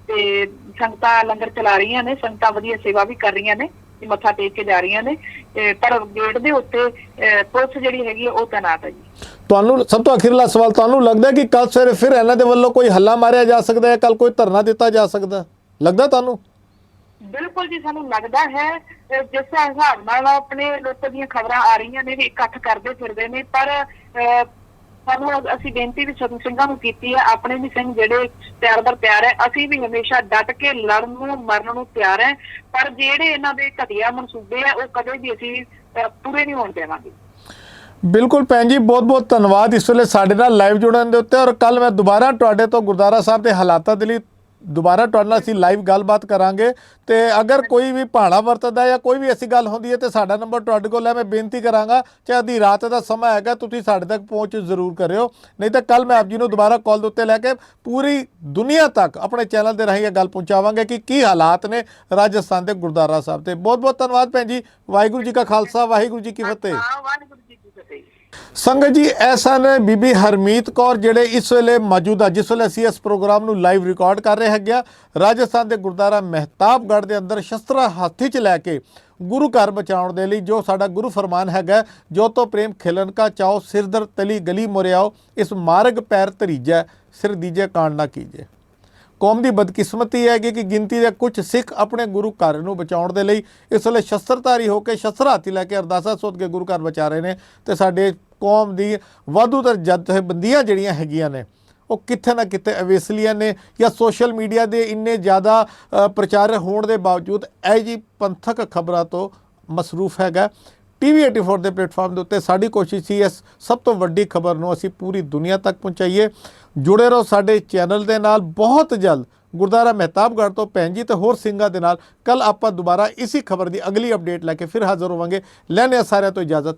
ਤੇ ਸੰਗਤਾਂ ਲੰਗਰ ਚਲਾ ਰਹੀਆਂ ਨੇ, ਸੰਗਤਾਂ ਵਧੀਆ ਸੇਵਾ ਵੀ ਕਰ ਰਹੀਆਂ ਨੇ। ਮੱਥਾ ਟੇਕ ਕੇ ਜਾ ਰਹੀਆਂ ਨੇ ਤੇ ਪਰ ਗੇਟ ਦੇ ਉੱਤੇ ਪੁਲਿਸ ਜਿਹੜੀ ਹੈਗੀ ਉਹ ਤੈਨਾਤ ਹੈ ਜੀ ਤੁਹਾਨੂੰ ਸਭ ਤੋਂ ਅਖੀਰਲਾ ਸਵਾਲ ਤੁਹਾਨੂੰ ਲੱਗਦਾ ਕਿ ਕੱਲ ਸਵੇਰੇ ਫਿਰ ਇਹਨਾਂ ਦੇ ਵੱਲੋਂ ਕੋਈ ਹੱਲਾ ਮਾਰਿਆ ਜਾ ਸਕਦਾ ਹੈ ਕੱਲ ਕੋਈ ਧਰਨਾ ਦਿੱਤਾ ਜਾ ਸਕਦਾ? ਲੱਗਦਾ ਤੁਹਾਨੂੰ ਬਿਲਕੁਲ ਜੀ ਸਾਨੂੰ ਲੱਗਦਾ ਹੈ ਜਿਸ ਹਿਸਾਬ ਨਾਲ ਆਪਣੇ ਲੋਕਾਂ ਦੀਆਂ ਖਬਰਾਂ ਆ ਰਹੀਆਂ ਨੇ ਵੀ ਇਕੱਠ ਕਰਦੇ ਫਿਰਦੇ ਨੇ ਪਰ ਅਹ, ਸਾਨੂੰ ਅਸੀਂ ਬੇਨਤੀ ਵੀ ਸਿੰਘਾਂ ਨੂੰ ਕੀਤੀ ਹੈ ਆਪਣੇ ਵੀ ਸਿੰਘ ਜਿਹੜੇ ਤਿਆਰ ਬਰ ਤਿਆਰ ਹੈ ਅਸੀਂ ਵੀ ਹਮੇਸ਼ਾ ਡਟ ਕੇ ਲੜਨ ਨੂੰ ਮਰਨ ਨੂੰ ਤਿਆਰ ਹੈ ਪਰ ਜਿਹੜੇ ਇਹਨਾਂ ਦੇ ਘਟੀਆ ਮਨਸੂਬੇ ਆ ਉਹ ਕਦੇ ਵੀ ਅਸੀਂ ਪੂਰੇ ਨਹੀਂ ਹੋਣ ਦੇਵਾਂਗੇ। ਬਿਲਕੁਲ ਭੈਣ ਜੀ ਬਹੁਤ ਬਹੁਤ ਧੰਨਵਾਦ ਇਸ ਵੇਲੇ ਸਾਡੇ ਨਾਲ ਲਾਈਵ ਜੁੜਨ ਦੇ ਉੱਤੇ ਔਰ ਕੱਲ ਮੈਂ ਦੁਬਾਰਾ ਤੁਹਾਡੇ ਤੋਂ ਗੁਰਦੁਆਰਾ ਸਾਹਿਬ ਦੇ ਹਾਲਾਤਾਂ ਦੇ ਲਈ ਦੁਬਾਰਾ ਤੁਹਾਡੇ ਨਾਲ ਅਸੀਂ ਲਾਈਵ ਗੱਲਬਾਤ ਕਰਾਂਗੇ ਤੇ ਅਗਰ ਕੋਈ ਵੀ ਭਾਣਾ ਵਰਤਦਾ ਜਾਂ ਕੋਈ ਵੀ ਐਸੀ ਗੱਲ ਹੁੰਦੀ ਹੈ ਤੇ ਸਾਡਾ ਨੰਬਰ ਤੁਹਾਡੇ ਕੋਲ ਹੈ ਮੈਂ ਬੇਨਤੀ ਕਰਾਂਗਾ ਚਾਹੇ ਅੱਧੀ ਰਾਤ ਦਾ ਸਮਾਂ ਹੈਗਾ ਤੁਸੀਂ ਸਾਡੇ ਤੱਕ ਪਹੁੰਚ ਜ਼ਰੂਰ ਕਰਿਓ। ਨਹੀਂ ਤਾਂ ਕੱਲ ਮੈਂ ਆਪ ਜੀ ਨੂੰ ਦੁਬਾਰਾ ਕਾਲ ਦੇ ਉੱਤੇ ਲੈ ਕੇ ਪੂਰੀ ਦੁਨੀਆ ਤੱਕ ਆਪਣੇ ਚੈਨਲ ਦੇ ਰਾਹੀਂ ਇਹ ਗੱਲ ਪਹੁੰਚਾਵਾਂਗੇ ਕਿ ਕੀ ਹਾਲਾਤ ਨੇ ਰਾਜਸਥਾਨ ਦੇ ਗੁਰਦੁਆਰਾ ਸਾਹਿਬ ਤੇ। ਬਹੁਤ ਬਹੁਤ ਧੰਨਵਾਦ ਭੈਣ ਜੀ। ਵਾਹਿਗੁਰੂ ਜੀ ਕਾ ਖਾਲਸਾ ਵਾਹਿਗੁਰੂ ਜੀ ਕੀ ਫਤਿਹ। ਹਾਂ ਵਾਹਿਗੁਰੂ ਜੀ ਕੀ ਫਤਿਹ ਸੰਗਤ ਜੀ, ਐਸਾ ਨੇ ਬੀਬੀ ਹਰਮੀਤ ਕੌਰ ਜਿਹੜੇ ਇਸ ਵੇਲੇ ਮੌਜੂਦਾ ਜਿਸ ਵੇਲੇ ਅਸੀਂ ਇਸ ਪ੍ਰੋਗਰਾਮ ਨੂੰ ਲਾਈਵ ਰਿਕਾਰਡ ਕਰ ਰਹੇ ਹੈਗੇ ਆ, ਰਾਜਸਥਾਨ ਦੇ ਗੁਰਦਾਰਾ ਮਹਿਤਾਬਗੜ੍ਹ ਦੇ ਅੰਦਰ ਸ਼ਸਤਰਾ ਹੱਥੀ 'ਚ ਲੈ ਕੇ ਗੁਰੂ ਘਰ ਬਚਾਉਣ ਦੇ ਲਈ ਜੋ ਸਾਡਾ ਗੁਰੂ ਫਰਮਾਨ ਹੈਗਾ ਜੋ ਤੋ ਪ੍ਰੇਮ ਖਿਲਨ ਕਾ ਚਾਓ ਸਿਰਦਰ ਤਲੀ ਗਲੀ ਮੁਰਿਆਓ ਇਸ ਮਾਰਗ ਪੈਰ ਧਰੀਜੈ, ਸਿਰ ਦੀਜੈ ਕਾਂਡ ਨਾ ਕੀਜੇ। ਕੌਮ ਦੀ ਬਦਕਿਸਮਤੀ ਹੈ ਕਿ ਗਿਣਤੀ ਦੇ ਕੁਝ ਸਿੱਖ ਆਪਣੇ ਗੁਰੂ ਘਰ ਨੂੰ ਬਚਾਉਣ ਦੇ ਲਈ ਇਸ ਵੇਲੇ ਸ਼ਸਤਰਧਾਰੀ ਹੋ ਕੇ ਸ਼ਸਤਰ ਹਾਥੀ ਲੈ ਕੇ ਅਰਦਾਸਾਂ ਸੋਧ ਕੇ ਗੁਰੂ ਘਰ ਬਚਾ ਰਹੇ ਨੇ ਤੇ ਸਾਡੇ ਕੌਮ ਦੀ ਵਾਧੂ ਤਰ ਜਥੇਬੰਦੀਆਂ ਜਿਹੜੀਆਂ ਹੈਗੀਆਂ ਨੇ, ਉਹ ਕਿੱਥੇ ਨਾ ਕਿਤੇ ਅਵੇਸਲੀਆਂ ਨੇ ਜਾਂ ਸੋਸ਼ਲ ਮੀਡੀਆ ਦੇ ਇੰਨੇ ਜ਼ਿਆਦਾ ਪ੍ਰਚਾਰ ਹੋਣ ਦੇ ਬਾਵਜੂਦ ਇਹ ਜੀ ਪੰਥਕ ਖਬਰਾਂ ਤੋਂ ਮਸਰੂਫ ਹੈਗਾ। ਟੀਵੀ 84 ਦੇ ਪਲੇਟਫਾਰਮ ਦੇ ਉੱਤੇ ਸਾਡੀ ਕੋਸ਼ਿਸ਼ ਸੀ ਇਸ ਸਭ ਤੋਂ ਵੱਡੀ ਖਬਰ ਨੂੰ ਅਸੀਂ ਪੂਰੀ ਦੁਨੀਆ ਤੱਕ ਪਹੁੰਚਾਈਏ। ਜੁੜੇ ਰਹੋ ਸਾਡੇ ਚੈਨਲ ਦੇ ਨਾਲ, ਬਹੁਤ ਜਲਦ ਗੁਰਦਾਰਾ ਮਹਿਤਾਬਗੜ੍ਹ ਤੋਂ ਭੈਣ ਜੀ ਤੇ ਹੋਰ ਸਿੰਘਾਂ ਦੇ ਨਾਲ। ਕੱਲ ਆਪਾਂ ਦੁਬਾਰਾ ਇਸੀ ਖਬਰ ਦੀ ਅਗਲੀ ਅਪਡੇਟ ਲੈ ਕੇ ਫਿਰ ਹਾਜ਼ਰ ਹੋਵਾਂਗੇ। ਲੈਣੇ ਸਾਰਿਆਂ ਤੋਂ ਇਜਾਜ਼ਤ।